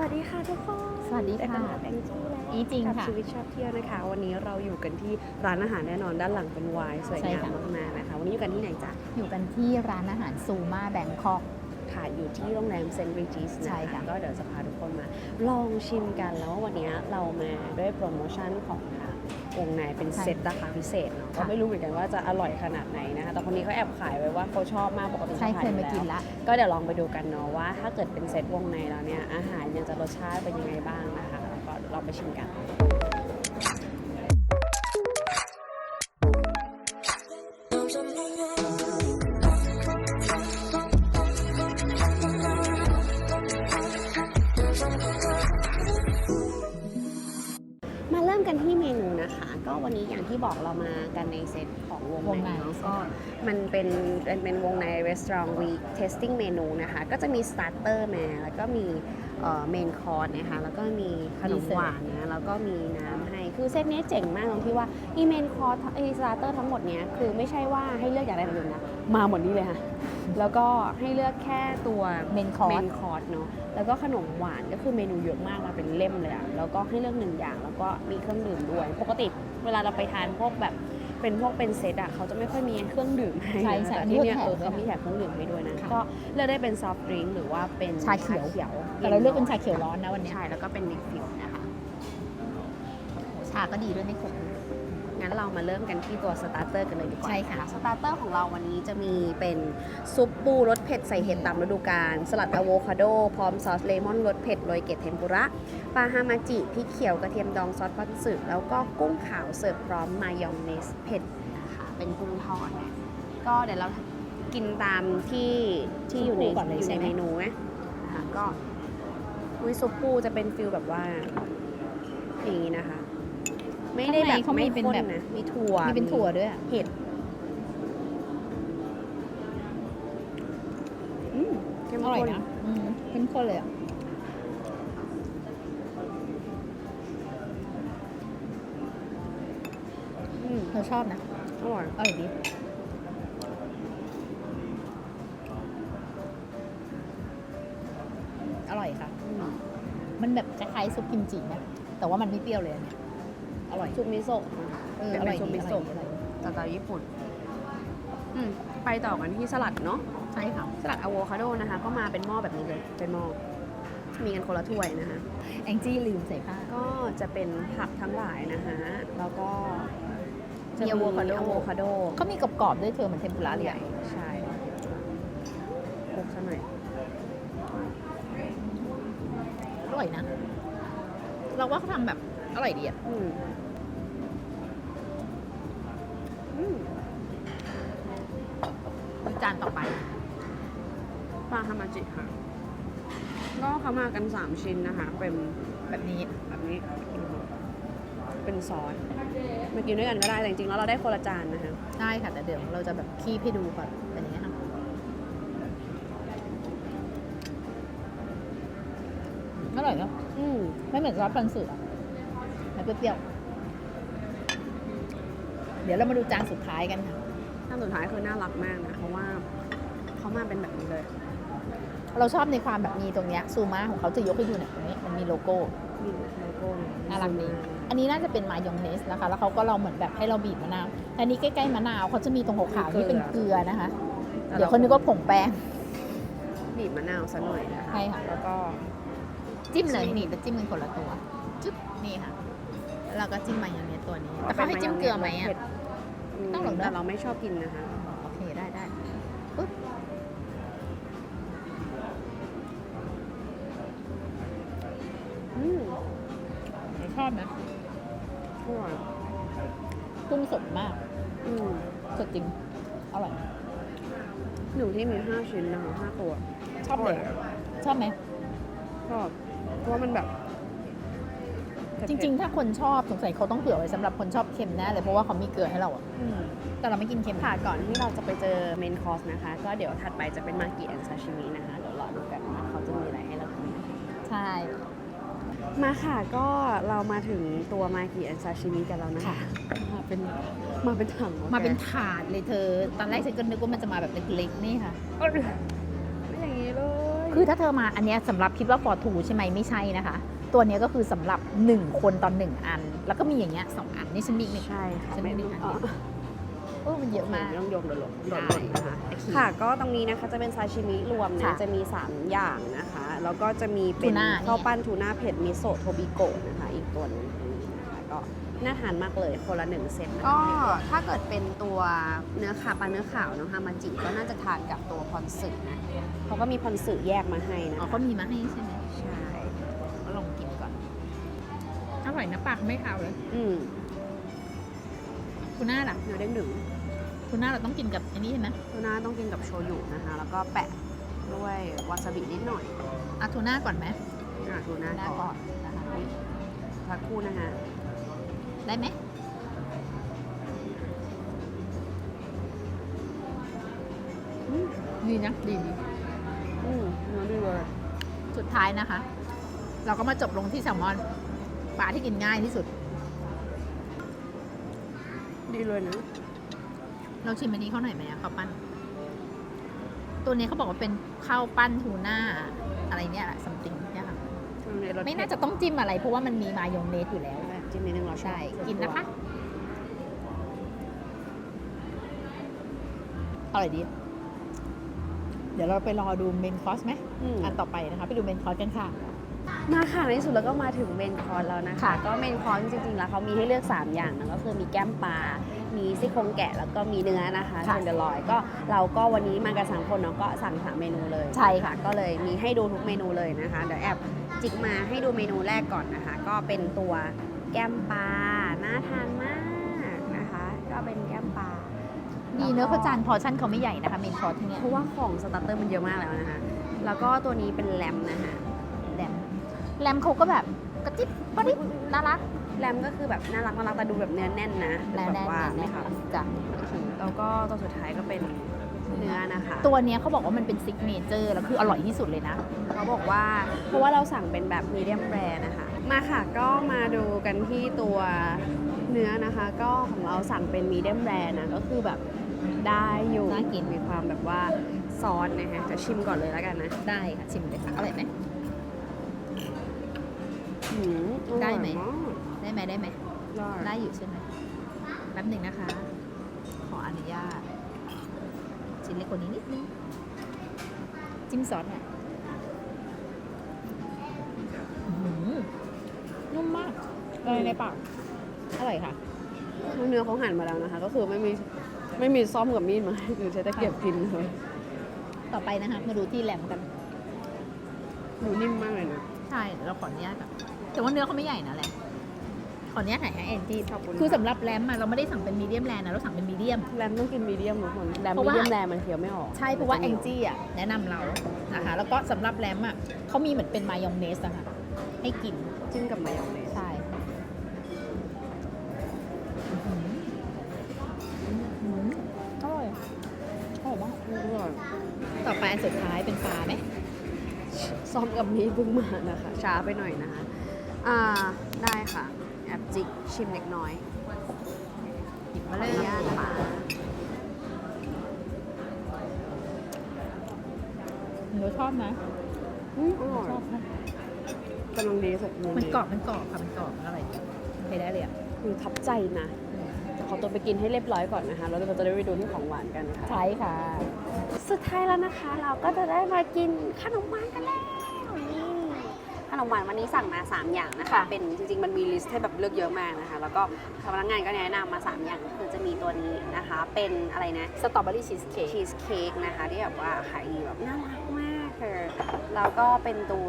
วัสดีค่ะทุกคนสวัสดีค่ะได้เป็นแองจี้แล้วอีจริงกับค่ะชีวิตชอบเที่ยวนะคะ วันนี้เราอยู่กันที่ร้านอาหารแน่นอนด้านหลังเป็นไวน์สวยใช่งามค่ะมากๆนะคะ วันนี้อยู่กันที่ไหนจ๊ะ อยู่กันที่ร้านอาหารซูมาแบงคอกค่ะอยู่ที่โรงแรมเซนต์ริจิสใช่นะค่ะคะก็เดี๋ยวจะพาทุกคนมา ลองชิมกันแล้ววันนี้เรามาด้วยโปรโมชั่นของทาง วงในเป็นเซตราคาพิเศษเนาะก็ไม่รู้เหมือนกันว่าจะอร่อยขนาดไหนนะคะแต่คนนี้เขาแอบขายไว้ว่าเขาชอบมากปกติใช่ขาเคยอมากินแล้วละก็เดี๋ยวลองไปดูกันเนาะว่า ถ้าเกิดเป็นเซตวงในแล้วเนี่ยอาหารยังจะรสชาติเป็นยังไงบ้างนะคะแล้วก็ลองไปชิมกัน บอกเรามากันในเซตของวงวงในในเนาะใช่ก็ค่ะมันเป็นเป็นเป็นวงใน Restaurant Week Tasting Menu นะคะ ก็จะมี Starter มา แล้วก็มี เมนคอร์สนะคะแล้วก็มีขนมหวานนะแล้วก็มีน้ำให้คือเซตเนี้ยเจ๋งมากตรงที่ว่าอีเมนคอร์สไอสตาร์เตอร์ทั้งหมดเนี้ยคือไม่ใช่ว่าให้เลือกอย่างใดอย่างหนึ่งนะมาหมดนี้เลยค่ะแล้วก็ให้เลือกแค่ตัวเมนคอเมร์สนคอร์สเนาะแล้วก็ขนมหวานก็คือเมนูเยอะมากมาเป็นเล่มเลยอะแล้วก็ให้เลือกหนึ่งอย่าง แล้วก็มีเครื่องดื่มด้วย ปกติเวลาเราไปทานพวกแบบ เป็นพวกเป็นเซตอะเขาจะไม่ค่อยมีเครื่องดื่มให้ใช่นะใช่แต่ที่เนี่ยเลืเออกอแถมด้วยเขามีแถมเครื่องดื่มให้ด้วยนะ ค่ะ ก็เลือกได้เป็นซอฟต์ดริงก์หรือว่าเป็นชาเขียวเขียวแต่เราเลือกเป็นชาเขียวร้อนนะวันเนี้ยใช่แล้วก็เป็นดิฟิวนะคะชาก็ดีด้วยไม่ขมงั้ นเรามาเริ่มกันที่ตัวสตาร์เตอร์กันเลยดีกว่าใช่ค่ะ สตาร์เตอร์ของเราวันนี้จะมีเป็นซุปปูรสเผ็ดใส่เห็ดตามฤดูกาลสลัดอะโวคาโด พร้อมซอสเลมอนรสเผ็ดโรยเกล็ดเทมปุระปลาฮามาจิพริกเขียวกระเทียมดองซอสพอนสึแล้วก็กุ้งขาวเสิร์ฟพร้อมมายองเนสเผ็ดนะคะเป็นกุ้งทอดนะก็เดี๋ยวเรากินตามที่ที่อยู่ในซุปปูก่อนเลยอยู่ใช่ในไหมเมนูนะนะคะก็วิซุปปูจะเป็นฟิลแบบว่าอย่างนี้นะคะ ไม่ได้แบบข้างในเขามีไม่เป็นข้นแบบนะมีถั่วมีเป็นถั่วด้วยอะเห็ดอืมเข้มอร่อยข้น นะอืมเป็นคนเลยอะอืมเราชอบนะอร่อย อร่อยดีอร่อยค่ะ อืม มันแบบคล้ายๆซุปกิมจินะแต่ว่ามันไม่เปรี้ยวเลยอันเนี่ยอ ร่อย ซุปมิโซะเออเป็นอร่อยซุปดีมิอร่โซะอยดีอร่อยดีสไตล์ญี่ปุ่นอืมไปต่อกันที่สลัดเนาะ ใช่ค่ะสลัดอะโวคาโดนะคะ ก็มาเป็นหม้อแบบนี้เลย เป็นหม้อ มีกันคนละถ้วยนะคะ แองจี้ลืมใส่ผ้า ก็จะเป็นผักทั้งหลายนะคะแล้วก็จะมีอะโวคาโด อะโวคาโดเขามีกรอบๆด้วยเธอเหมือนเทมปุระเลยใหญ่อะใช่คลุกซะหน่อย อร่อยนะ เราว่าเขาทำแบบอร่อยดีอะอืมานต่อไปปลาฮามาจิค่ะ ก็เขามากัน 3 ชิ้นนะคะ เป็นแบบนี้แบบนี้ เป็นซอสมากินด้วยกันก็ได้แต่จริงๆแล้วเราได้คนละจานนะคะได้ค่ะ แต่เดี๋ยวเราจะแบบคีบให้ดูก่อนเป็นอย่างนี้ยค่ะอร่อยเนาะอืมไม่เหมือนซอสพันสึอะมันเปรี้ยวๆเดี๋ยวเรามาดูจานสุดท้ายกันค่ะ ท่านสุดท้ายคือน่ารักมากนะเพราะว่าเขามาเป็นแบบนี้เลย เราชอบในความแบบมีตรงเนี้ยซูมาของเขาจะยกให้ดูเนี่ยตรงนี้มันมีโลโก้มีโลโก้เยน่ารักดีอันนี้น่าจะเป็นมายองเนสนะคะ แล้วเขาก็เราเหมือนแบบให้เราบีบมะนาวแต่อันนี้ใกล้ๆมะนาวเขาจะมีตรงขาวๆที่เป็นเกลือนะคะแต่เดี๋ยวคนนึกว่าผงแป้งบีบมะนาวซะหน่อยนะคะใช่ค่ะแล้วก็จิ้มเลยนี่แต่จิ้มเป็นคนละตัวจุ๊บนี่ค่ะ แล้วเราก็จิ้มมายองเนสตัวนี้แต่เขาให้จิ้มเกลือไหมอะ ต้องหรอกนะแต่เราไม่ชอบกินนะคะ โอเค ได้ได้ปุ๊บอืมชอบนะอร่อยกุ้งสดมาก อืมสดจริง อร่อย หนูที่มีห้าชิ้นนะคะห้าตัว ชอบเลย ชอบไหมชอบเพราะว่ามันแบบ จริง ๆ ถ้าคนชอบสงสัยเขาต้องเผื่อไว้สำหรับคนชอบเค็มแน่เลยเพราะว่าเขามีเกลือให้เราอะๆอืมแต่เราไม่กินเค็มค่ะก่อนที่เราจะไปเจอเมนคอร์สนะคะ ก็เดี๋ยวถัดไปจะเป็นมากิแอนซาชิมินะคะเดี๋ยวรอดูกันว่าเขาจะมีอะไรให้เรากินนะคะใช่ มาค่ะก็เรามาถึงตัวมากิแอนซาชิมิกันแล้วนะคะมาเป็นมาเป็นถังหรอมาเป็นแกถาดเลยเธอ ตอนแรกฉันก็นึกว่ามันจะมาแบบเล็กๆนี่ค่ะไม่อย่างนี้เลยคือถ้าเธอมาอันเนี้ยสำหรับคิดว่า for two ใช่ไหมไม่ใช่นะคะ ตัวเนี้ยก็คือสำหรับ 1 คนตอน 1 อัน แล้วก็มีอย่างเงี้ยสองอัน นี่ฉันมีอีกหนึ่งใช่ค่ะฉันไม่ได้เป็นทานโอ้มันเยอะมากต้องโยงโดดหลบได้นะคะโอเคค่ะ ก็ตรงนี้นะคะจะเป็นซาชิมิรวมนะค่ะจะมี 3 อย่างนะคะ แล้วก็จะมีเป็นทูน่าข้าวปั้นทูน่าเผ็ดมิโซะโทบิโกะนะคะ อีกตัวหนึงนะคะก็น่าทานมากเลยคนละหนึ่งเซตก็ถ้าเกิดเป็นตัวเนื้อขาปลาเนื้อขาวเนาะฮามาจิก็น่าจะทานกับตัวพอนสึนะเขาก็มีพอนสึแยกมาให้นะอ๋อคะ เขามีมาให้ใช่ไหม ร่อยนะปากไม่ขาวเลยอืมทูน่าล่ะเนื้อเด้งดึงทูน่าเราต้องกินกับอันนี้ใช่ไหมทูน่าต้องกินกับโชยุนะคะ แล้วก็แปะด้วยวาซาบินิดหน่อยอะทูน่าก่อนไหมอะทูน่าทูน่าก่ก่ออนนนะคะสักครู่นะคะได้ไหมอืมดีนะดีดีอืมเนื้อดีเลยสุดท้ายนะคะ เราก็มาจบลงที่แซลมอน ปลาที่กินง่ายที่สุด ดีเลยนะ เราชิมอันนี้เขาหน่อยไหมอะข้าวปั้น ตัวนี้เขาบอกว่าเป็นข้าวปั้นทูน่าอะไรเนี่ยแหละซัมติงเนี่ยค่ะไม่น่าจะต้องจิ้มอะไร เพราะว่ามันมีมายองเนสอยู่แล้วจิ้มนิดนึงเราชอบใช่กินนะคะอร่อยดี เดี๋ยวเราไปรอดูเมนคอร์สไหมอืมอันต่อไปนะคะ ไปดูเมนคอร์สกันค่ะ มาค่ะในที่สุดแล้วก็มาถึงเมนคอร์สแล้วนะคะค่ะก็เมนคอร์สจริงๆ แล้วเขามีให้เลือก 3 อย่างนะก็คือมีแก้มปลา มีซี่โครงแกะแล้วก็มีเนื้อนะคะค่ะเทนเดอร์ลอยก็เราก็วันนี้มากันสามคนเนาะก็สั่งสามเมนูเลยใช่ค่ะ ก็เลยมีให้ดูทุกเมนูเลยนะคะเดี๋ยวแอบจิกมาให้ดูเมนูแรกก่อนนะคะ ก็เป็นตัวแก้มปลาน่าทานมากนะคะ ก็เป็นแก้มปลามีเนื้อพระจันทร์พอชั่นเขาไม่ใหญ่นะคะเมนคอร์สที่เนี่ยเพราะว่าของสตาร์เตอร์มันเยอะมากแล้วนะคะแล้วก็ตัวนี้เป็นแรมนะคะแรม แรมเขาก็แบบกระจิ๊บปะดิบน่ารักแรมก็คือแบบน่ารักน่ารักแต่ดูแบบเนื้อแน่นนะแรมแบบว่าแน่นไม่ๆค่ะจ้ะแล้วก็ตัวสุดท้ายก็เป็นเนื้อนะคะตัวเนี้ยเขาบอกว่ามันเป็นซิกเนเจอร์แล้วคืออร่อยที่สุดเลยนะ เขาบอกว่าเพราะว่าเราสั่งเป็นแบบมีเดียมแรนะคะ มาค่ะก็มาดูกันที่ตัวเนื้อนะคะ ก็ของเราสั่งเป็นมีเดียมแรนะก็คือแบบได้อยู่น่ากิน มีความแบบว่าซอสนะคะจะชิมก่อนเลยแล้วกันนะ ได้ค่ะชิมเลยค่ะอร่อยไหม หืมอร่อยได้ไหมากได้ไหมได้ไหมได้ได้อยู่ใช่ไหมแป๊บหนึ่งนะคะ ขออนุญาตชิ้นเล็กกว่านี้นิดนึงจิ้มซอสหน่อยอื้อหือนุ่มมากเลยในปากอร่อยค่ะ เนื้อเขาหั่นมาแล้วนะคะ ก็คือไม่มีไม่มีซ่อมกับมีดมาให้คือใช้ตะเกียบกินเลยต่อไปนะคะ มาดูที่แหลมกัน ดูนิ่มมากเลยนะ ใช่ เราขออนุญาตก่อน แต่ว่าเนื้อเขาไม่ใหญ่นะแหลมขออนุญาตถ่ายให้แอนจี้ขอบคุณคือค่ะสำหรับแรมอะเราไม่ได้สั่งเป็นมีเดียมแรนะเราสั่งเป็นมีเดียม แรมต้องกินมีเดียมทุกคนแรมเพราะมีว่า เดียมแรมมันเคี้ยวไม่ออกใช่เพราะว่าแองจี้อะแนะนำเรานะคะ แล้วก็สำหรับแรมอะเขามีเหมือนเป็นมายองเนสอะค่ะให้กินจิ้มกับมายองเนสใช่อร่อยอร่อยมากอร่อยต่อไปอันสุดท้ายเป็นปลาไหมซ่อมกับมีดเพิ่งมานะคะช้าไปหน่อยนะคะ อ่า ได้ค่ะ แอบจิกชิมเล็กน้อยหยิบขอมาอเลยนุญาตนะคะหนูชอบนะอืมอร่อยชอบนะกำลังดีสุกมุมมันกรอบมันกรอบค่ะมันกรอบอร่อยใช้ได้เลยอะคือทับใจนะจะขอตัวไปกินให้เรียบร้อยก่อนนะคะ แล้วเราจะได้ไปดูที่ของหวานกันค่ะ ใช่ค่ะ สุดท้ายแล้วนะคะ เราก็จะได้มากินขนมหวานกันแล้วนี่ ขนมหวานวันนี้สั่งมา 3 อย่างนะคะ ค่ะ เป็นจริงๆ มันมีลิสต์ให้แบบเลือกเยอะมากนะคะ แล้วก็พนักงานก็แนะนำมา 3 อย่างคือจะมีตัวนี้นะคะ เป็นอะไรนะ สตรอเบอรี่ชีสเค้ก ชีสเค้กนะคะ ที่แบบว่าขายดีแบบน่ารักมากเลยแล้วก็เป็นตัว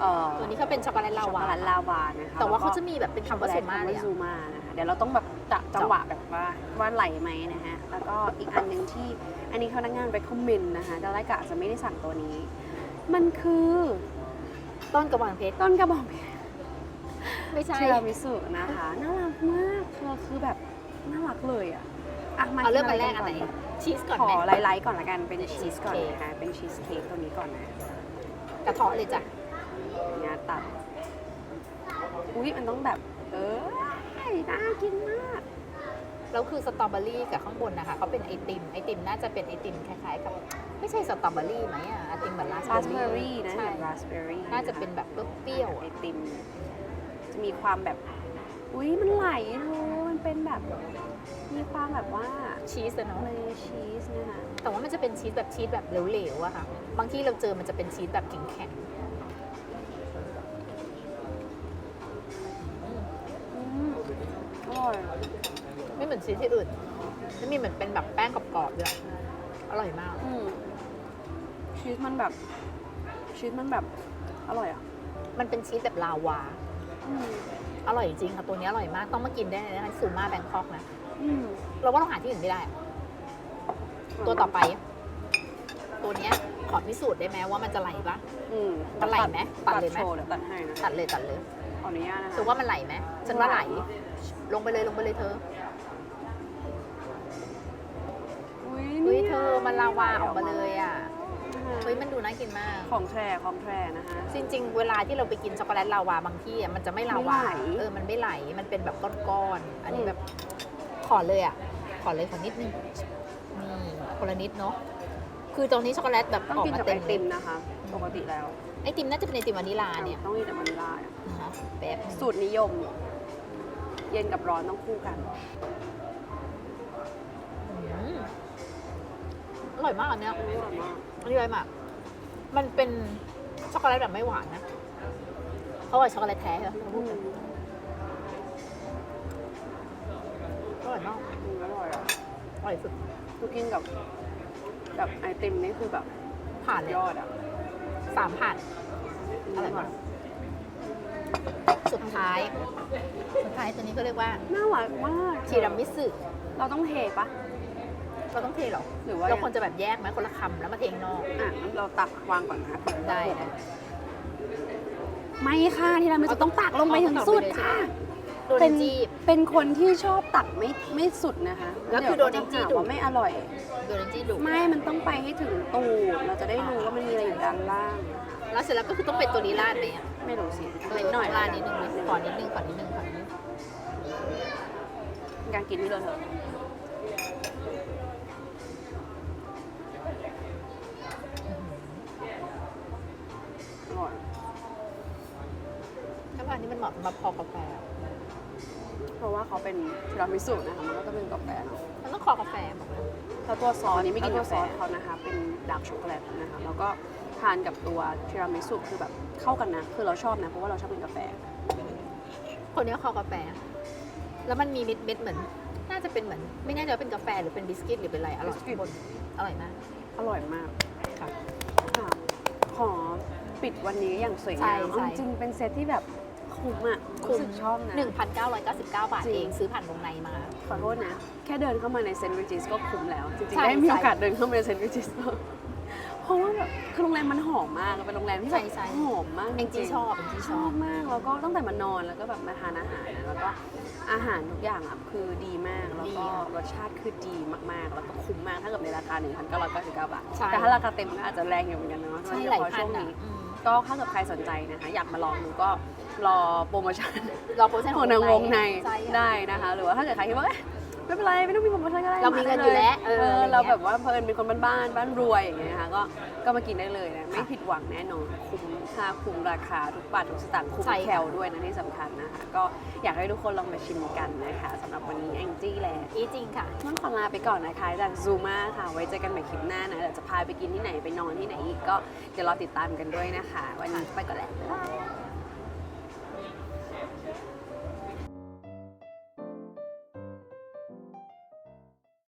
เอ่อตัวนี้เขาเป็นช็อกโกแลตลาช็อกวาโกแลตลาวานะคะแต่ว่าล้เขาก็จะมีแบบเป็นคำว่าสูมาเลยอะ ซูมานะคะเดี๋ยวเราต้องแบบจับจังหวะแบบว่าว่าไหลไหมนะฮะแล้วก็อีกอันหนึ่งที่อันนี้พนักงาน recommend นะคะแต่แรกกะจะไม่ได้สั่งตัวนี้ มันคือ ต้นกระบองเพชร ต้นกระบอกเพชรไม่ใช่ทีรามิสุนะคะน่ารักมากเธอคือแบบน่ารักเลยอะอะมาเอาเริ่มที่อันแรกอันไหน ชีสก่อนขอไหมไลท์ๆก่อนละกันเป็นเป็นชีสก่อน cheesecake นะคะเป็นชีสเค้กตัวนี้ก่อนนะกระเทาะเลยจ้ะ เนี่ยตัดอุ้ยมันต้องแบบ เออน่ากินมาก แล้วคือสตรอเบอรี่กับข้างบนนะคะเขาเป็นไอติมไอติมน่าจะเป็นไอติมคล้ายๆกับไม่ใช่สตรอเบอรี่ไหมอะไอติมเหมือนราสราสเบเบออร์รี่รี่นะใช่ราสเบอร์รี่น่าจะเป็นแบบเปรี้ยวๆไออะติม จะมีความแบบ อุ้ยมันไหลเธอมันเป็นแบบ มีความแบบว่าชีสอะเนาะเลชีสนะคะแต่ว่ามันจะเป็นชีสแบบชีสแบบเหลวๆอะค่ะ บางที่เราเจอมันจะเป็นชีสแบบแข็งอืมอร่อยๆไม่ เหมือนชีสที่อื่นจะมีเหมือนเป็นแบบแป้งกรอบๆด้วยอร่อยมาก อืมชีสมันแบบ ชีสมันแบบ อร่อยอะ มันเป็นชีสแบบลาวา อืมอร่อยจริงค่ะตัวนี้อร่อยมากต้องมากินได้เลยนะคะซูมาแบงคอกนะอืมเราว่าเราหาที่อื่นไม่ได้อะตัวต่อไป ตัวเนี้ยขอพิสูจน์ได้ไหมว่ามันจะไหลปะ อืมมันไหลไหมตัดเลยไหม โชว์เดี๋ยวตัดให้นะตัดเลยตัดเลยขออนุญาตนะคะถือว่ามันไหลไหมฉันว่าไหล ลงไปเลยลงไปเลยเธอ อุ้ยเฮ้ยนี่เธอมันลาวาออกมาเลยอะนะคะเฮ้ยมันดูน่ากินมาก ของแท้ของแท้นะคะ จริง ๆ เวลาที่เราไปกินช็อกโกแลตลาวาบางที่อะมันจะไม่ลาวาไม่ไหล เออมันไม่ไหลมันเป็นแบบก้อนๆอันนี้อืมแบบขอเลยอะขอเลยขอนิดนึงนี่คนละนิดเนาะคือตรงนี้ช็อกโกแลตแบบต้องออกกินมากับเต็ไอมติมเลยนะคะ ปกติแล้วไอติมน่าจะเป็นไอติมวานิลาเนี่ยต้องกินกับวานิลลา นะคะแป๊บนึง สูตรนิยม เย็นกับร้อนต้องคู่กัน ร่อยมากอันเนี้ยอร่อยมากอร่อยมาก มันเป็นช็อกโกแลตแบบไม่หวานนะเพราะว่าช็อกโกแลตแท้เหรออืมอร่อยมากอืมอร่อยอะอร่อยสุดคือกินกับกับไอติมนี่คือแบบผ่านเลยยอดอะสามผ่านอร่อยมากสุดท้าย สุดท้ายตัวนี้ก็เรียกว่า น่ารักมาก ทีรามิสุเราต้องเทปะ เราต้องเทเหรอหรือว่าเราควรจะแบบแยกไหมคนละคำแล้วมาเทข้างนอกอะงั้นเราตักวางก่อนนะได้นะไม่ค่ะที่เราไม่ต้องตักลงไปถึงสุดค่ะโดนจีบเป็นคนที่ชอบตักไม่ไม่สุดนะคะแล้วคือเดี๋ยโดนจะจี้หาดุว่าไม่อร่อยโดนจีบดุไม่มันต้องไปให้ถึงตูดเราจะได้รู้ว่ามันมีอะไรอยู่ด้านล่าง แล้วเสร็จแล้วก็คือต้องเป็นตัวนี้ราดไหมอะไม่รู้สิเอนิอดหน่อยราดนิดนึงขอนิดนึงขอนิดนึงขอนิดนึงการกินที่เราเถอะ สำหรับคอกาแฟ เพราะว่าเขาเป็นทีรามิสุนะคะมันก็จะเป็นกาแฟเนาะมันต้องคอกาแฟบอกนะ แล้วตัวซอสอันนี้ไม่กินแล้วตัวซอสกาแฟเขานะคะเป็นดาร์กช็อกโกแลตนะคะแล้วก็ทานกับตัวทีรามิสุคือแบบเข้ากันนะคือเราชอบนะเพราะว่าเราชอบกินกาแฟ คนนี้คอกาแฟ แล้วมันมีเม็ดเม็ดๆเหมือน น่าจะเป็นเหมือน ไม่แน่ใจว่าเป็นกาแฟหรือเป็นบิสกิตหรือเป็นอะไร อร่อยบิสกิต บนอร่อยมาก อร่อยมากค่ะ ค่ะขอปิดวันนี้อย่างสวยงามใช่ใช่ เอาจริงๆเป็นเซตที่แบบ คุ้มอะรู้สึกชอบนะ1,999 บาทจริงเองซื้อผ่านวงในมา ขอโทษนะ แค่เดินเข้ามาในเซนต์วิจิสก็คุ้มแล้ว จริงใช่ๆได้มีใช่โอกาสเดินเข้ามาในเซนต์วิจิสเพราะว่าแบบคือโรงแรมมันหอมมากเป็นโรงแรมที่แบบใช่ใช่หอมมากเองจีริๆชอบเองจีชชออบบมากแล้วก็ตั้งแต่มานอนแล้วก็แบบมาทานอาหารนะแล้วก็อาหารทุกอย่างอะคือดีมากแล้วก็ดีค่ะรสชาติคือดีมากๆ แล้วก็คุ้มมากถ้าเกิดในราคา 1,999 บาทใช่แต่ถ้าราคาเต็มก็อาจจะแรงอยู่เหมือนกันเนาะใช่โดยหลายเฉพาะพัช่นวงอะนี้อืมก็ถ้าเกิดใครสนใจนะคะ อยากมาลองดูก็ รอโปรโมชั่นรอโปรโมชั่นของนางวงในใช่ค่ะได้นะคะ หรือว่าถ้าเกิดใครคิดว่าเอ๊ะไม่เป็นไรไม่ต้องมีโปรโมชั่นก็ได้เรามีเงินอยู่แล้วเอเออออะไรเงี้ยเราแบบว่าเพลินเป็นคนบ้านๆบ้านรวยอย่างเงี้ยนะคะก็ก็มากินได้เลยนะไม่ค่ะผิดหวังแน่นอนคุ้มค่าคุ้มราคาทุกบาททุกสตางค์คุ้มใช่ค่ะ แคลด้วยนะที่สำคัญนะคะก็อยากให้ทุกคนลองมาชิมกันนะคะสำหรับวันนี้แองจี้แหละ อีจริงค่ะ ต้องขอลาไปก่อนนะคะจากซูมาค่ะ ไว้เจอกันใหม่คลิปหน้านะเดี๋ยวจะพาไปกินที่ไหนไปนอนที่ไหนอีกก็เดี๋ยวรอติดตามกันด้วยนะคะ วันนี้ไปก่อนแหละบ๊ายบาย